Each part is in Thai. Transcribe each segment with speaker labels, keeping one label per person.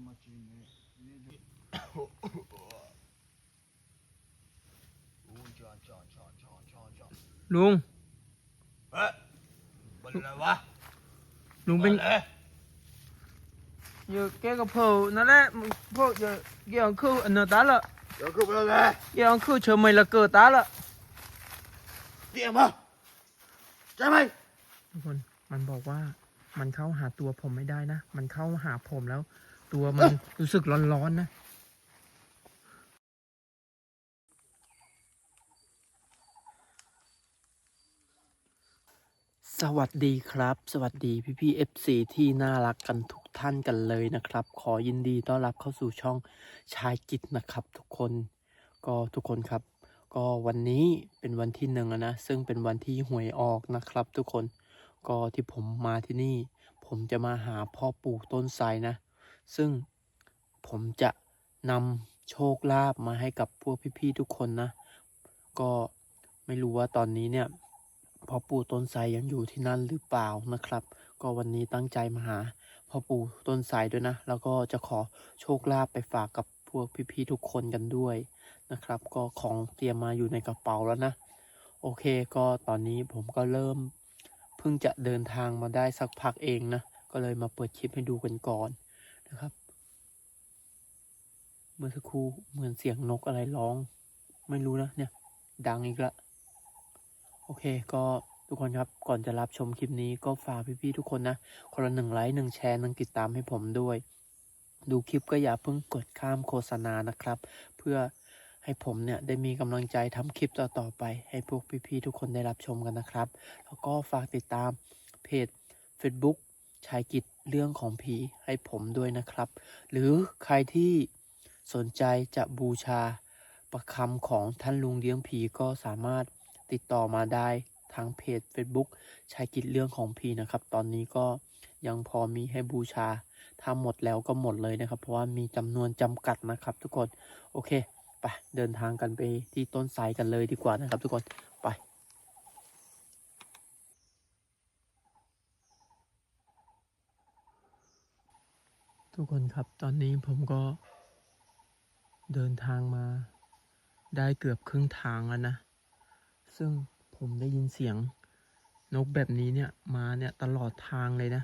Speaker 1: น้องมา
Speaker 2: ชิมเนี่ยนี่ดูโอ้จอจอจอจอจอจอ
Speaker 3: ลุง
Speaker 2: เฮ้ยเป็นอะไรวะ
Speaker 3: ลุงเป็น
Speaker 2: อะไร
Speaker 3: giờ cái cái phở nó đấy phở giờ cái ông khư nó tá là
Speaker 2: เดี๋ยวคือเป็นอะไร
Speaker 3: cái ông khư chờ mày là cờ tá là
Speaker 2: เตรียมมาใช่ไหม
Speaker 3: ทุกคนมันบอกว่ามันเข้าหาตัวผมไม่ได้นะ มันเข้าหาผมแล้ว ตัวมันรู้สึกร้อนๆนะสวัสดีครับ สวัสดีพี่พี่เอฟซีที่น่ารักกันทุกท่านกันเลยนะครับ ขอยินดีต้อนรับเข้าสู่ช่องชายกิจนะครับ ทุกคนก็ทุกคนครับ ก็วันนี้เป็นวันที่หนึ่งแล้วนะ ซึ่งเป็นวันที่หวยออกนะครับ ทุกคนก็ที่ผมมาที่นี่ ผมจะมาหาพ่อปู่ต้นไทรนะ ซึ่งผมจะนำโชคลาภมาให้กับพวกพี่ๆทุกคนนะ ก็ไม่รู้ว่าตอนนี้เนี่ยพ่อปู่ต้นไทรยังอยู่ที่นั่นหรือเปล่านะครับ ก็วันนี้ตั้งใจมาหาพ่อปู่ต้นไทรด้วยนะ แล้วก็จะขอโชคลาภไปฝากกับพวกพี่ๆทุกคนกันด้วยนะครับ ก็ของเตรียมมาอยู่ในกระเป๋าแล้วนะ โอเคก็ตอนนี้ผมก็เริ่ม เพิ่งจะเดินทางมาได้สักพักเองนะ ก็เลยมาเปิดคลิปให้ดูกันก่อน นะครับ เมื่อสักครู่เหมือนเสียงนกอะไรร้อง ไม่รู้นะเนี่ย ดังอีกละ โอเคก็ทุกคนครับก่อนจะรับชมคลิปนี้ก็ฝากพี่ๆทุกคนนะ คนละหนึ่งไลค์หนึ่งแชร์หนึ่งติดตามให้ผมด้วย ดูคลิปก็อย่าเพิ่งกดข้ามโฆษณานะครับ เพื่อให้ผมเนี่ยได้มีกำลังใจทำคลิปต่อๆไป ให้พวกพี่ๆทุกคนได้รับชมกันนะครับ แล้วก็ฝากติดตามเพจ Facebook ชายกิจ เรื่องของผีให้ผมด้วยนะครับ หรือใครที่สนใจจะบูชาประคำของท่านลุงเลี้ยงผีก็สามารถติดต่อมาได้ทางเพจ Facebook ชายกิจเรื่องของผีนะครับ ตอนนี้ก็ยังพอมีให้บูชา ถ้าหมดแล้วก็หมดเลยนะครับ เพราะว่ามีจำนวนจำกัดนะครับ ทุกคน โอเค ไปเดินทางกันไปที่ต้นไทรกันเลยดีกว่านะครับ ทุกคน ไป ทุกคนครับตอนนี้ผมก็เดินทางมาได้เกือบครึ่งทางแล้วนะ ซึ่งผมได้ยินเสียงนกแบบนี้เนี่ยมาเนี่ยตลอดทางเลยนะ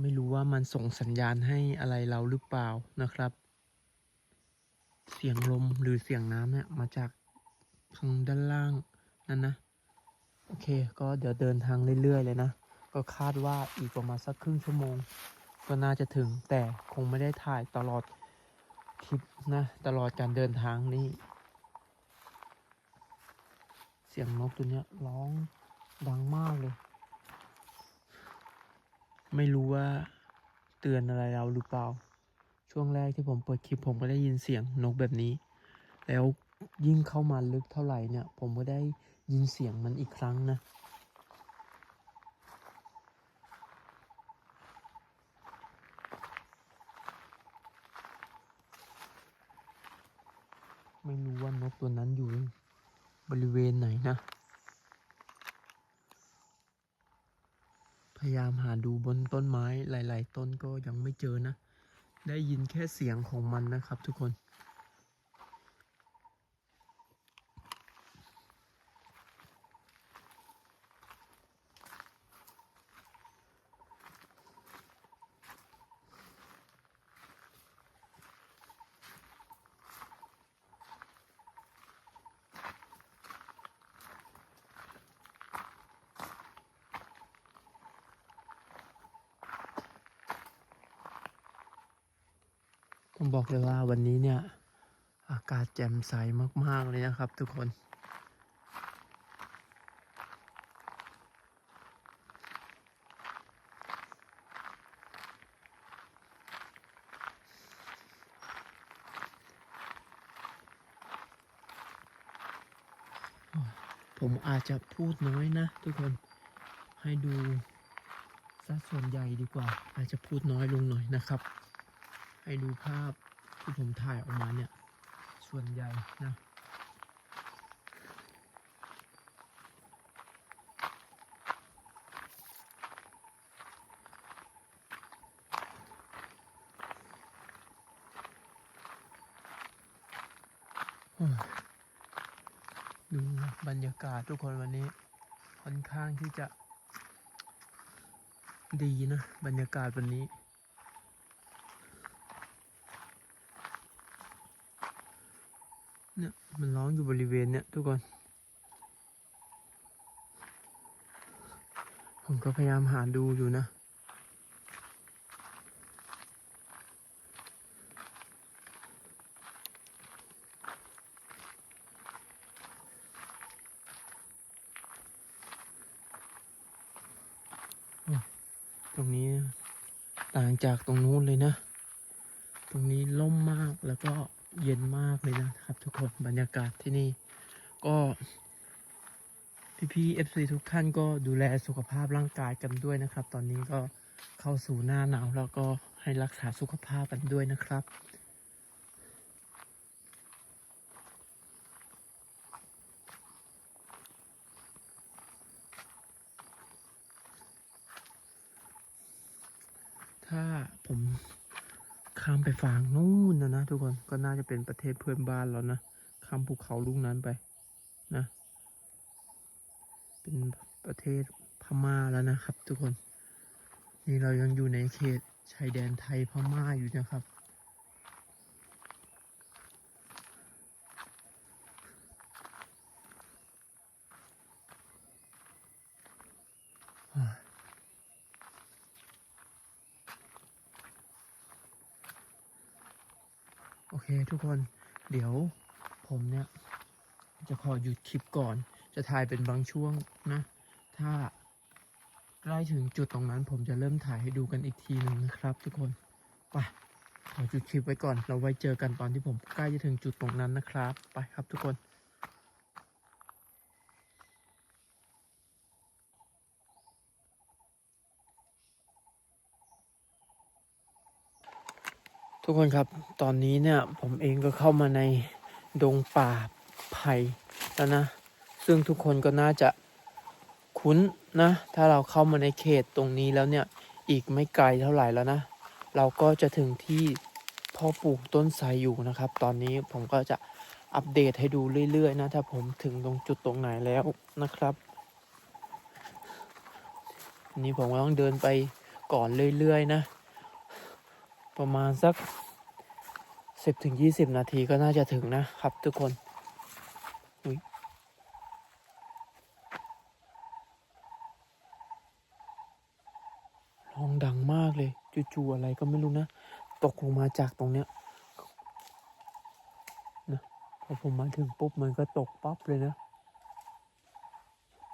Speaker 3: ไม่รู้ว่ามันส่งสัญญาณให้อะไรเราหรือเปล่านะครับ เสียงลมหรือเสียงน้ำเนี่ยมาจากทางด้านล่างนั่นนะ โอเค ก็เดี๋ยวเดินทางเรื่อยๆเลยนะ ก็คาดว่าอีกประมาณสักครึ่งชั่วโมง ก็น่าจะถึงแต่คงไม่ได้ถ่ายตลอดทริปนะ ตลอดการเดินทางนี่เสียงนกตัวเนี้ยร้องดังมากเลย ไม่รู้ว่าเตือนอะไรเราหรือเปล่า ช่วงแรกที่ผมเปิดคลิปผมก็ได้ยินเสียงนกแบบนี้ แล้วยิ่งเข้ามาลึกเท่าไหร่เนี่ย ผมก็ได้ยินเสียงมันอีกครั้งนะ ไม่รู้ว่านกตัวนั้นอยู่บริเวณไหนนะ พยายามหาดูบนต้นไม้หลาย ๆ ต้นก็ยังไม่เจอนะ ได้ยินแค่เสียงของมันนะครับทุกคน ต้องบอกเลยว่าวันนี้เนี่ย อากาศแจ่มใสมาก ๆ เลยนะครับทุกคน ผมอาจจะพูดน้อยนะทุกคนให้ดูซะส่วนใหญ่ดีกว่า อาจจะพูดน้อยลงหน่อยนะครับ ให้ดูภาพที่ผมถ่ายออกมาเนี่ย ส่วนใหญ่นะดูบรรยากาศทุกคนวันนี้ค่อนข้างที่จะดีนะ บรรยากาศวันนี้ เนี่ยมันร้ องอยู่บริเวณเนี่ยทุกคน ผมก็พยายามหาดูอยู่นะตรงนี้ต่างจากตรงนู้นเลยนะ ตรงนี้ล่มมากแล้วก็ เย็นมากเลยนะครับ ทุกคนบรรยากาศที่นี่ ก็พี่ๆ FC ทุกท่านก็ดูแลสุขภาพร่างกายกันด้วยนะครับ ตอนนี้ก็เข้าสู่หน้าหนาวแล้วก็ให้รักษาสุขภาพกันด้วยนะครับถ้าผม ข้ามไปฝั่งนู้นนะนะทุกคนก็น่าจะเป็นประเทศเพื่อนบ้านแล้วนะข้ามภูเขาลูกนั้นไปนะ เป็นประเทศพม่าแล้วนะครับ ทุกคน นี่เรายังอยู่ในเขตชายแดนไทยพม่าอยู่นะครับ ทุกคนเดี๋ยวผมเนี่ย จะขอหยุดคลิปก่อน จะถ่ายเป็นบางช่วงนะ ถ้าใกล้ถึงจุดตรงนั้น ผมจะเริ่มถ่ายให้ดูกันอีกทีหนึ่งนะครับ ทุกคนไปขอหยุดคลิปไว้ก่อน เราไว้เจอกันตอนที่ผมใกล้จะถึงจุดตรงนั้นนะครับ ไปครับทุกคน ทุกคนครับตอนนี้เนี่ยผมเองก็เข้ามาในดงป่าไผ่แล้วนะ ซึ่งทุกคนก็น่าจะคุ้นนะ ถ้าเราเข้ามาในเขตตรงนี้แล้วเนี่ยอีกไม่ไกลเท่าไหร่แล้วนะ เราก็จะถึงที่พ่อปลูกต้นไทรอยู่นะครับ ตอนนี้ผมก็จะอัปเดตให้ดูเรื่อยๆนะ ถ้าผมถึงตรงจุดตรงไหนแล้วนะครับนนี้ผมก็ต้องเดินไปก่อนเรื่อยๆนะ ประมาณสักสิบถึงยี่สิบนาทีก็น่าจะถึงนะครับทุกคนร้องดังมากเลยจู่ๆอะไรก็ไม่รู้นะ ตกลงมาจากตรงเนี้ยนะพอผมมาถึงปุ๊บมันก็ตกปั๊บเลยนะ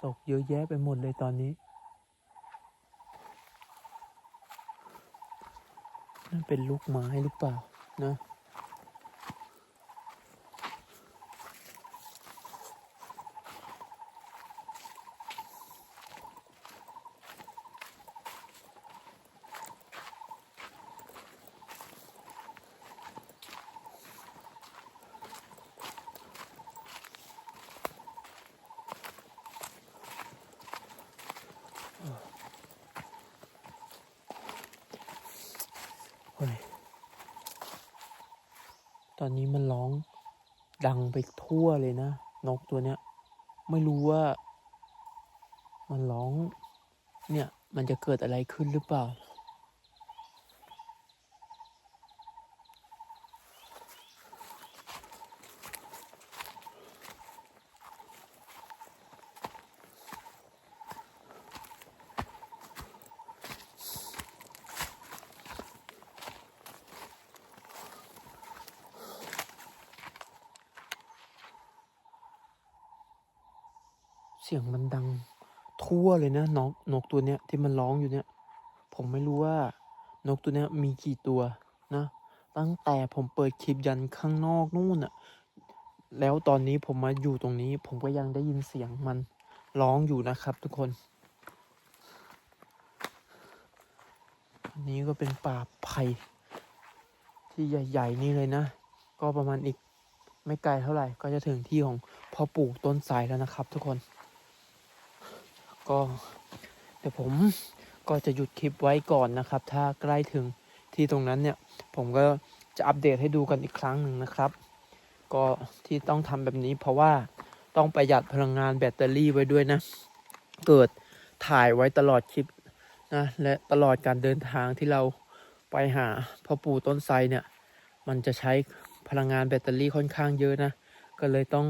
Speaker 3: ตกเยอะแยะไปหมดเลยตอนนี้ันเป็นลูกไม้หรือเปล่านะ ตอนนี้มันร้องดังไปทั่วเลยนะ นกตัวเนี้ย ไม่รู้ว่า มันร้อง เนี่ย มันจะเกิดอะไรขึ้นหรือเปล่า เสียงมันดังทั่วเลยนะนกนกตัวเนี้ยที่มันร้องอยู่เนี่ย ผมไม่รู้ว่านกตัวเนี้ยมีกี่ตัวนะ ตั้งแต่ผมเปิดคลิปยันข้างนอกนู่นอะแล้วตอนนี้ผมมาอยู่ตรงนี้ ผมก็ยังได้ยินเสียงมันร้องอยู่นะครับ ทุกคนอันนี้ก็เป็นป่าไผ่ที่ใหญ่ ๆ นี่เลยนะ ก็ประมาณอีกไม่ไกลเท่าไหร่ ก็จะถึงที่ของพ่อปู่ต้นไทรแล้วนะครับ ทุกคน ก็เดี๋ยวผมก็จะหยุดคลิปไว้ก่อนนะครับ ถ้าใกล้ถึงที่ตรงนั้นเนี่ย ผมก็จะอัปเดตให้ดูกันอีกครั้งหนึ่งนะครับ ก็ที่ต้องทำแบบนี้เพราะว่าต้องประหยัดพลังงานแบตเตอรี่ไว้ด้วยนะ เกิดถ่ายไว้ตลอดคลิปนะและตลอดการเดินทางที่เราไปหาพ่อปู่ต้นไทรเนี่ย มันจะใช้พลังงานแบตเตอรี่ค่อนข้างเยอะนะ ก็เลยต้อง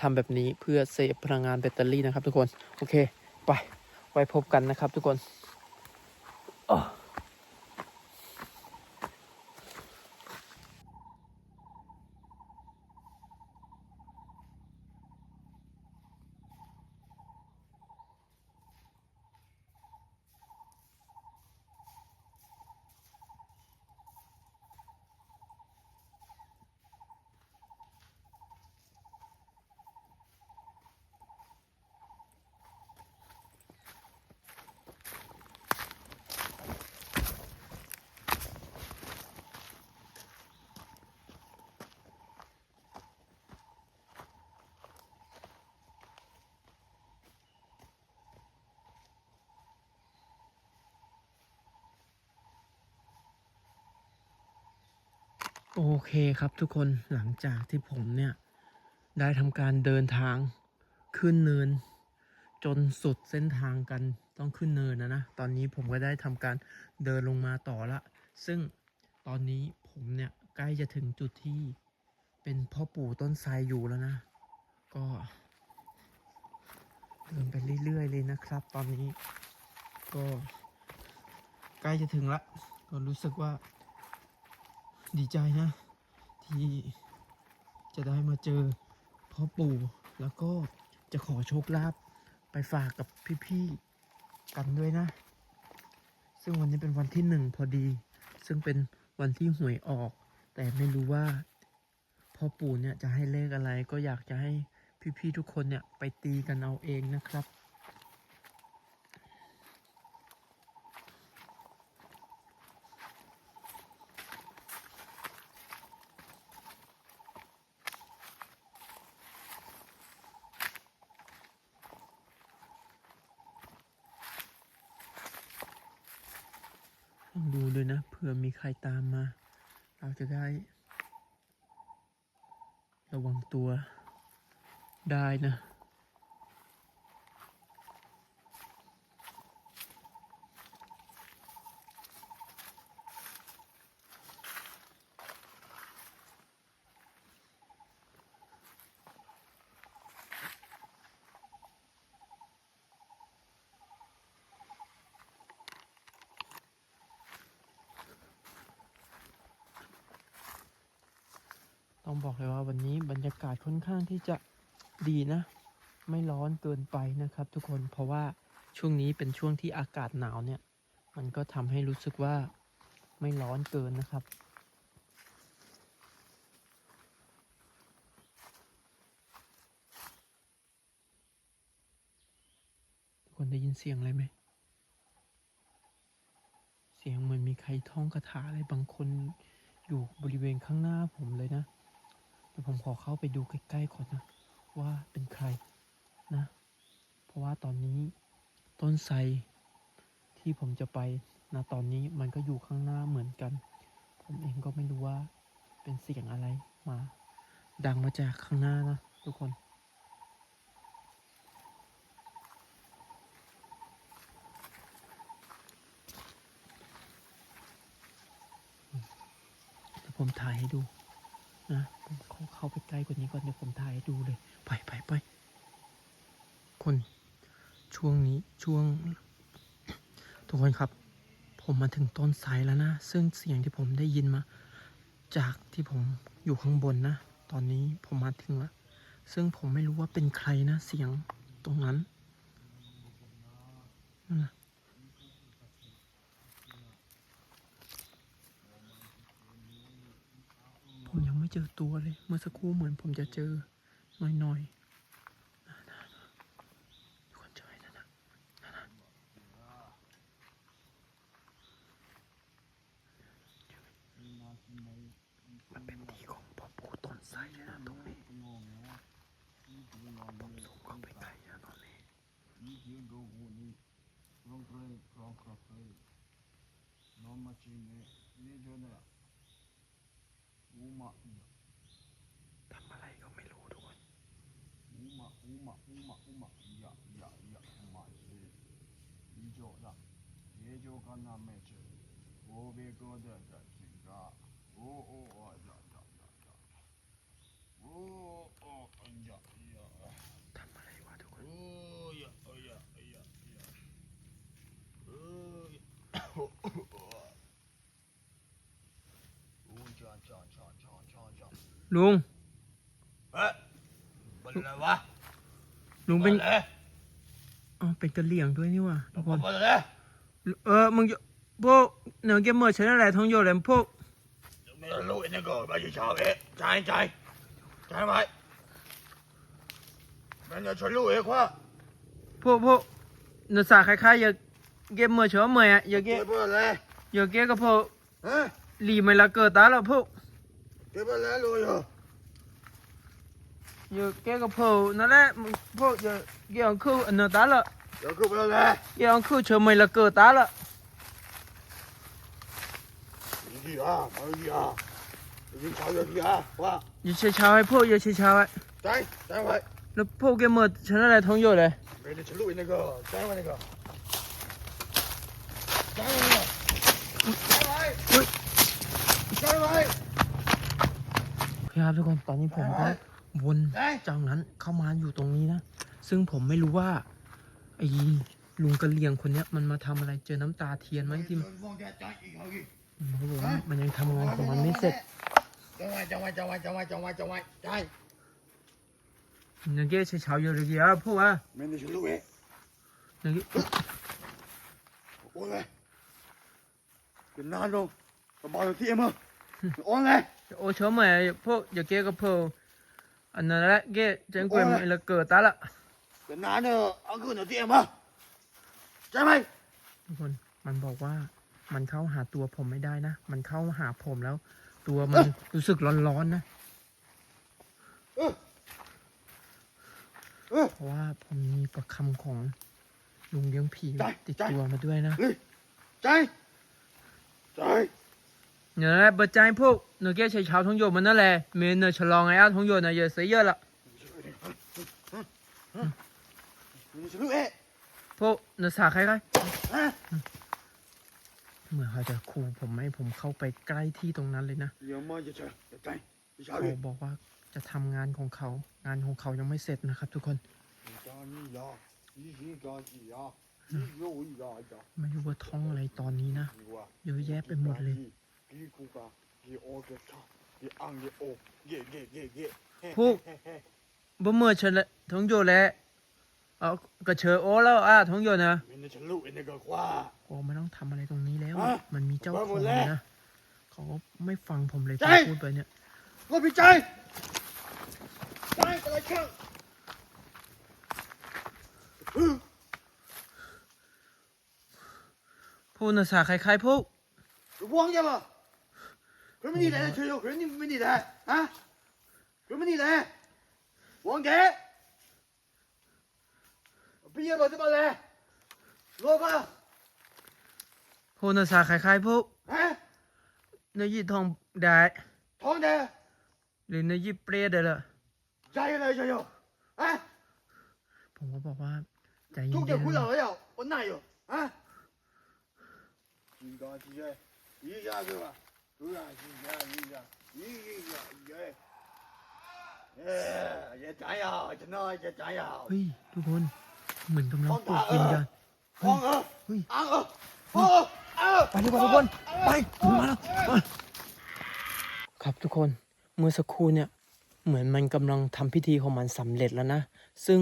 Speaker 3: ทำแบบนี้เพื่อเซฟพลังงานแบตเตอรี่นะครับทุกคน โอเค ไปไว้พบกันนะครับทุกคน โอเคครับทุกคนหลังจากที่ผมเนี่ย ได้ทำการเดินทางขึ้นเนิน จนสุดเส้นทางกันต้องขึ้นเนินนะนะ ตอนนี้ผมก็ได้ทำการเดินลงมาต่อละ ซึ่งตอนนี้ผมเนี่ยใกล้จะถึงจุดที่เป็นพ่อปู่ต้นไทรอยู่แล้วนะ ก็เดินไปเรื่อยๆเลยนะครับ ตอนนี้ก็ใกล้จะถึงละก็รู้สึกว่า ดีใจนะ ที่จะได้มาเจอพ่อปู่ แล้วก็จะขอโชคลาภไปฝากกับพี่ๆกันด้วยนะ ซึ่งวันนี้เป็นวันที่หนึ่งพอดี ซึ่งเป็นวันที่หวยออก แต่ไม่รู้ว่าพ่อปู่เนี่ยจะให้เลขอะไรก็อยากจะให้พี่ๆทุกคนเนี่ยไปตีกันเอาเองนะครับ ต้อง ด้วยนะเผื่อมีใครตามมา เราจะได้ ระวังตัวได้นะ ต้องบอกเลยว่าวันนี้บรรยากาศ ค่อนข้างที่จะดีนะ ไม่ร้อนเกินไปนะครับ ทุกคนเพราะว่าช่วงนี้เป็นช่วงที่อากาศหนาวเนี่ย มันก็ทำให้รู้สึกว่าไม่ร้อนเกินนะครับ ทุกคนได้ยินเสียงอะไรไหม เสียงเหมือนมีใครท่องคาถาอะไรบางคนอยู่บริเวณข้างหน้าผมเลยนะ เดี๋ยวผมขอเข้าไปดูใกล้ๆก่อนนะ ว่าเป็นใครนะ เพราะว่าตอนนี้ต้นไทรที่ผมจะไปนะตอนนี้มันก็อยู่ข้างหน้าเหมือนกัน ผมเองก็ไม่รู้ว่าเป็นเสียงอะไรมา ดังมาจากข้างหน้านะทุกคนผมถ่ายให้ดู นะผมขอเข้าไปใกล้กว่านี้ก่อนเดี๋ยวผมถ่ายให้ดูเลย ไปไปไปคนช่วงนี้ช่วง ทุกคนครับ ผมมาถึงต้นไทรแล้วนะ ซึ่งเสียงที่ผมได้ยินมา จากที่ผมอยู่ข้างบนนะ ตอนนี้ผมมาถึงแล้วซึ่งผมไม่รู้ว่าเป็นใครนะเสียงตรงนั้นนั่นนะผมยังไม่ เจอตัวเลย เมื่อสักครู่เหมือนผมจะเจอหน่อยๆ
Speaker 2: 马五马五马五马一呀一呀一呀五马一，依旧的，依旧跟啥们去，我别哥的的去个，哦哦哦呀呀呀呀，哦哦哎呀哎呀，
Speaker 1: 他们呀挖的快，
Speaker 2: 哦呀哎呀哎呀哎呀，哦呀，哦哦哦，哦呀呀
Speaker 3: 呀呀
Speaker 2: 呀，龙。 เป็นไรวะ
Speaker 3: ลุงเป็น
Speaker 2: อะไร
Speaker 3: อ๋อเป็นกะเหลี่ยงด้วยนี่หว่าทุกคน
Speaker 2: เป็นไร
Speaker 3: เออมึงจะพวกเนื้อเกมเมอร์ใช้อะไรท้องโยเลยพวก
Speaker 2: ไม่รู้ไอ้นั่นก็ไปอยู่ชาวเอ๊ะใจใจใจไหมมันจะช่วยลูกเอ๊ะควะ
Speaker 3: พวกพวกเนื้อสาคล้ายๆอย่าเกมเมอร์เฉยเมย์อะอย่าเก
Speaker 2: เก็บไปเลย
Speaker 3: อย่าเกก็พวก
Speaker 2: ฮะ
Speaker 3: หลีไม่ละเกิดตาแล้วพวก
Speaker 2: เก็บไปเลยลูกอยู่
Speaker 3: อย่าเกก็พวกนั่นแหละพวกอย่าเกอังคือเนื้อตาละ
Speaker 2: เดี๋ย giờ cái cái
Speaker 3: phù nó lẽ phù giờ cái ông khu à, nó tá lợ. Giờ khu bao giờ giờ ông khu chờ
Speaker 2: mày là cờ tá lợ. Gì à bao gì à gì chào giờ gì à qua giờ chơi chào ấy phù giờ
Speaker 3: chơi chào ấy. Đấy, đánh vậy nó phù cái mờ chờ nó lại thông rồi. Đấy cái này chờ lụi này cơ đánh
Speaker 2: vậy này cơ. Đánh vậy đánh
Speaker 3: vậy đánh vậy พี่ครับทุกคนตอนนี้ผมก็ วนจากนั้นเข้ามาอยู่ตรงนี้นะ ซึ่งผมไม่รู้ว่าไอ้ลุงกระเลียงคนเนี้ยมันมาทำอะไรเจอน้ำตาเทียนไหมที่มันมันยังทำงานของมันไม่เสร็จ
Speaker 2: จังไวะจังไวะจังไวะ
Speaker 3: จังไวะจังไว้ใช่นักเก็ตเช้าอยู่หรือกี่อะพวกอะ
Speaker 2: ไม่ได้ช่
Speaker 3: วยเลยนักเก็ตโอ้ย
Speaker 2: เป็นนานลงสบายที่เอ็มอะ
Speaker 3: โอ้ยโอ้ชมไหมพวกอย่าเก็ตกับพวก อันนั้นแหละเก้เจงกวยมันลยเกิดตาละ
Speaker 2: เป็นน้าเนี่ยเอาขึ้นเอาเตียงมาใช่ไหม
Speaker 3: ทุกคนมันบอกว่ามันเข้าหาตัวผมไม่ได้นะ มันเข้าหาผมแล้ว ตัวมันรู้สึกร้อนๆนะเพราะว่าผมมีประคำของลุงเลี้ยงผีติดตัวมาด้วยนะใจใจ เช้าท้องโยมมันนั่นแหละเมนเนอร์ฉลองไอ้อาท้องโยนนะอย่าเสียเยอะละ
Speaker 2: 没得吃路诶，
Speaker 3: พวกเนื้อสาใครใคร
Speaker 2: 啊。
Speaker 3: เหมือนเขาจะขู่ผมไม่ให้ผมเข้าไปใกล้ที่ตรงนั้นเลยนะ
Speaker 2: 要么就吃，就干，就下
Speaker 3: เขา
Speaker 2: 去。
Speaker 3: บอกว่าจะทำงานของเขา งานของเขายังไม่เสร็จนะครับ ทุกคน
Speaker 2: 你讲你呀，你是讲你呀，你有我呀呀，
Speaker 3: ไม่รู้ว่าท้องอะไรตอนนี้นะ
Speaker 2: 你我。
Speaker 3: เยอะแยะไปหมดเลย
Speaker 2: Gi kuka, gi orga ta, gi ange o, ge ge
Speaker 3: ge ge. ผู้บ่เมื่อเชญละทงโยและเอากระเชอโอแล้วอะทงโยนะ
Speaker 2: Minne chen lu in ge kwa.
Speaker 3: โอ้ไม่ต้องทำอะไรตรงนี้แล้วมันมีเจ้าของนะเขาไม่ฟังผมเลยที่พูดไปเนี่ย
Speaker 2: Gå vi chai. จอะไ ta la chang.
Speaker 3: พูดภาษาคล้ายๆพวก
Speaker 2: Du wang ya ma. 什么逆来的车，什么逆贼啊？什么逆？王
Speaker 3: 给！毕业老子把来，萝卜。我那啥
Speaker 2: 开害怕？哎，那一桶奶。桶
Speaker 3: 奶。你那一杯的了。加油来，加油！
Speaker 2: 哎，我
Speaker 3: 把
Speaker 2: 话
Speaker 3: 再
Speaker 2: 一
Speaker 3: 点。中
Speaker 2: 间要，我哪有啊？你刚鸡腿，一下去吧。
Speaker 3: เฮ้ยทุกคนเหมือนกำลังปลุกวิญญาณเฮ้
Speaker 2: งเฮ้อ
Speaker 3: ไปดีกว่าทุกคนไปมาแล้วมาครับทุกคนเมื่อสักครู่เนี่ยเหมือนมันกำลังทำพิธีของมันสำเร็จแล้วนะ ซึ่ง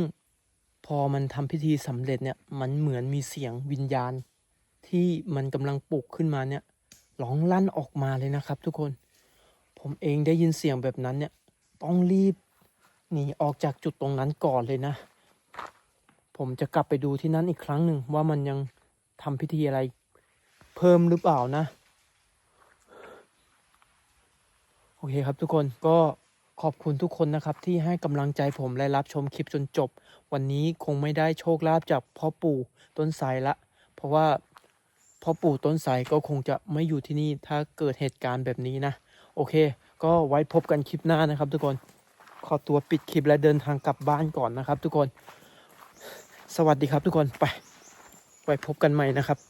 Speaker 3: พอมันทำพิธีสำเร็จเนี่ยมันเหมือนมีเสียงวิญญาณ ที่มันกำลังปลุกขึ้นมาเนี่ย ร้องลั่นออกมาเลยนะครับ ทุกคน ผมเองได้ยินเสียงแบบนั้นเนี่ย ต้องรีบหนีออกจากจุดตรงนั้นก่อนเลยนะ ผมจะกลับไปดูที่นั้นอีกครั้งหนึ่งว่ามันยังทำพิธีอะไร เพิ่มหรือเปล่านะ โอเคครับทุกคนก็ขอบคุณทุกคนนะครับที่ให้กำลังใจผมและรับชมคลิปจนจบ วันนี้คงไม่ได้โชคลาภจากพ่อปู่ต้นไทรละ เพราะว่า พ่อปู่ต้นไทรก็คงจะไม่อยู่ที่นี่ถ้าเกิดเหตุการณ์แบบนี้นะ โอเค ก็ไว้พบกันคลิปหน้านะครับ ทุกคนขอตัวปิดคลิปและเดินทางกลับบ้านก่อนนะครับ ทุกคน สวัสดีครับทุกคนไป ไว้พบกันใหม่นะครับ